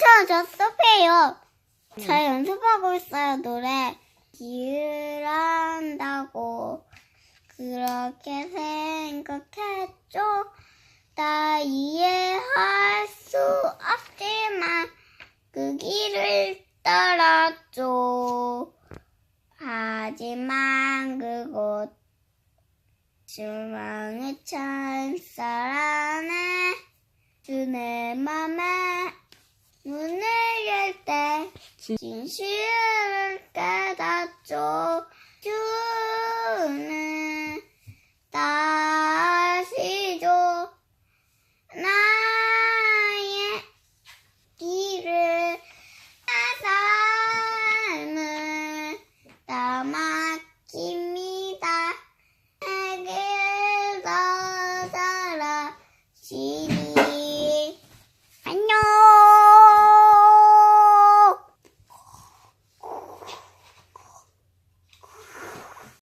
괜찮아, 저 섭해요. 잘 연습하고 있어요, 노래. 일을 한다고 그렇게 생각했죠. 나 이해할 수 없지만 그 길을 따랐죠. 하지만 그곳 실망에 찬 사랑에 주내 맘에 진실을 깨닫죠. 주는 다시죠. 나의 길을 삶을 담아깁니다. 내게 더 살아